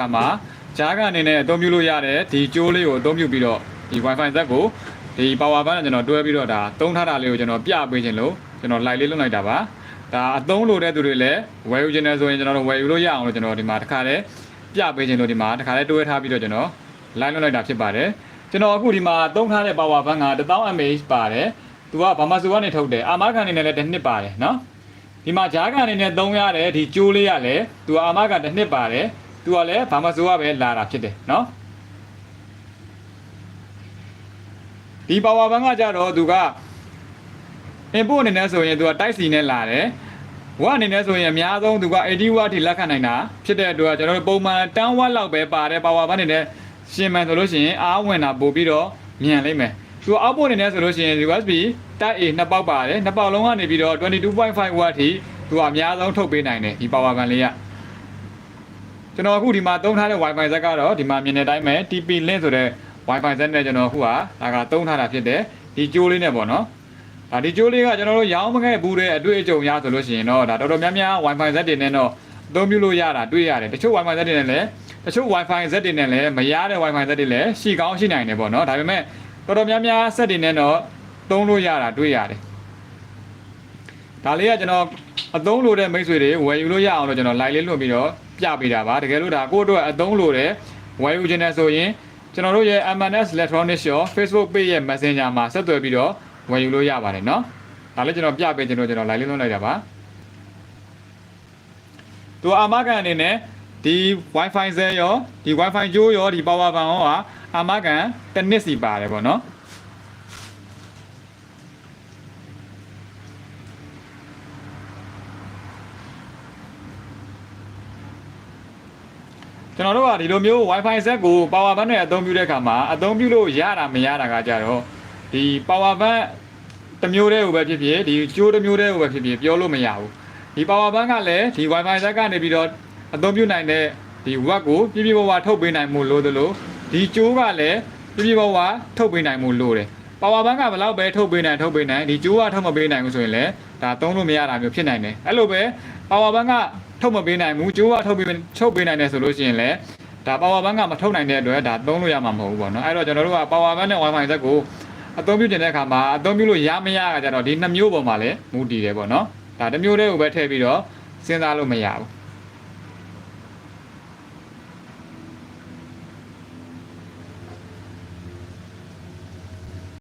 ကမှာဂျားကအနေနဲ့အသုံးပြုလို့ရတယ်ဒီကြိုးလေးကိုအသုံးပြုပြီးတော့ဒီ Wi-Fi ဇက်ကိုဒီ power bank နဲ့ကျွန်တော်တွဲပြီးတော့ဒါသုံးထားတာလေးကိုကျွန်တော်ပြပေးခြင်းလို့ကျွန်တော် live လေးလုပ်လိုက်တာပါဒါအသုံးလို့တဲ့သူတွေလည်းဝယ်ယူခြင်းနဲ့ဆိုရင်ကျွန်တော်တို့ဝယ်ယူလို့ရအောင်လို့ကျွန်တော်ဒီမှာတစ်ခါတည်းပြပေးခြင်းလို့ဒီမှာတစ်ခါတည်းတွဲထားပြီးတော့ကျွန်တော် live လုပ်လိုက်တာဖြစ်ပါတယ်ကျွန်တော်အခုဒီမှာသုံးထားတဲ့ power bank က 1000 mAh ပါတယ်သူကဘာမှစုကနေထုတ်တယ်အာမခံအနေနဲ့လည်းတစ်နှစ်ပါတယ်နော်ဒီမှာဂျားကန်အနေနဲ့သုံးရတယ်ဒီကျိုးလေးရလဲသူအာမကတစ်နှစ်ပါတယ် သူကလည်းဘာမဆိုးရပဲလာတာဖြစ်တယ်နော်ဒီပါဝါဘန်ကကြတော့သူက input အနေနဲ့ဆိုရင်သူကတိုက်စီနဲ့လာတယ်ဝအနေနဲ့ဆိုရင်အများဆုံးသူက80 watt ထိလက်ခံနိုင်တာဖြစ်တဲ့အတွက်ကျွန်တော်တို့ပုံမှန်10 watt လောက်ပဲပါတယ်ပါဝါဘန်အနေနဲ့ရှင်မှန်ဆိုလို့ရှိရင်အားဝင်တာပို့ပြီးတော့မြန်လိမ့်မယ်သူအောက်ပို့အနေနဲ့ဆိုလို့ရှိရင် USB Type A နှစ်ပေါက်ပါတယ်နှစ်ပေါက်လုံးကနေပြီးတော့22.5 watt ထိသူကအများဆုံးထုတ်ပေးနိုင်တယ်ဒီ power bank လေးက ကျွန်တော်အခုဒီမှာသုံးထားတဲ့ Wi-Fi ဇက်ကတော့ဒီမှာမြင်တဲ့အတိုင်းပဲ TP link ဆိုတဲ့ Wi-Fi ဇက်နဲ့ကျွန်တော်အခုကဒါကသုံးထားတာဖြစ်တယ်ဒီကြိုးလေးနဲ့ပေါ့နော်ဒါဒီကြိုးလေးကကျွန်တော်တို့ရောင်းမခဲ့ဘူးတဲ့အတွေ့အကြုံရဆိုလို့ရှိရင်တော့ဒါတော်တော်များများ Wi-Fi ဇက်တွေနဲ့တော့အသုံးပြုလို့ရတာတွေ့ရတယ်တချို့ Wi-Fi ဇက်တွေနဲ့လည်းတချို့ Wi-Fi ဇက်တွေနဲ့လည်းမရတဲ့ Wi-Fi ဇက်တွေလည်းရှိကောင်းရှိနိုင်တယ်ပေါ့နော်ဒါပေမဲ့တော်တော်များများစက်တွေနဲ့တော့သုံးလို့ရတာတွေ့ရတယ်ဒါလေးကကျွန်တော်အသုံးလိုတဲ့မိတ်ဆွေတွေဝယ်ယူလို့ရအောင်လို့ကျွန်တော် live လေးလွှင့်ပြီးတော့ ပြပေးတာပါတကယ်လို့ဒါကိုယ့်အတွက်အသုံးလိုတဲ့ဝယ်ယူခြင်းနဲ့ဆိုရင်ကျွန်တော်တို့ရဲ့ MNS Electronics ရော Facebook page ရဲ့ Messenger မှာဆက်သွယ်ပြီးတော့ဝယ်ယူလို့ရပါတယ်เนาะဒါလည်းကျွန်တော်ပြပေးခြင်းလို့ကျွန်တော် live လေးလွှင့်လိုက်တာပါသူအာမခံအနေနဲ့ဒီ Wi-Fi ဇဲရောဒီ Wi-Fi ကြိုးရောဒီ power bank ရောဟာအာမခံတစ်နှစ်စီပါတယ်ပေါ့เนาะ ကျွန်တော်တို့ကဒီလိုမျိုး Wi-Fi set ကို power bank နဲ့အသုံးပြုတဲ့အခါမှာအသုံးပြုလို့ရတာမရတာကကြတော့ဒီ power bank တစ်မျိုးတည်းကိုပဲဖြစ်ဖြစ်ဒီကျိုးတစ်မျိုးတည်းကိုပဲဖြစ်ဖြစ်ပြောလို့မရဘူးဒီ power bank ကလည်းဒီ Wi-Fi set ကနေပြီးတော့အသုံးပြုနိုင်တဲ့ဒီ watt ကိုပြပြပဝထုတ်ပေးနိုင်မှုလို့သလိုဒီကျိုးကလည်းပြပြပဝထုတ်ပေးနိုင်မှုလို့တယ် power bank ကဘယ်လောက်ပဲထုတ်ပေးနိုင်ထုတ်ပေးနိုင်ဒီကျိုးကထုတ်မပေးနိုင်ဘူးဆိုရင်လည်းဒါသုံးလို့မရတာမျိုးဖြစ်နိုင်တယ်အဲ့လိုပဲ power bank ကထုတ်မပေးနိုင်ဘူးကျိုးကထုတ်ပေးထုတ်ပေးနိုင်တယ်ဆိုလို့ရှိရင်လည်းဒါ power bank ကမထုတ်နိုင်တဲ့အတွက်ဒါသုံးလို့ရမှာမဟုတ်ဘူးပေါ့နော်အဲ့တော့ကျွန်တော်တို့က power bank နဲ့ wifi ဇက်ကိုအသုံးပြုကျင်တဲ့အခါမှာအသုံးပြုလို့ရမရကကြတော့ဒီနှစ်မျိုးပေါ်မှာလည်းမူတည်တယ်ပေါ့နော်ဒါတစ်မျိုးတည်းကိုပဲထည့်ပြီးတော့စဉ်းစားလို့မရဘူး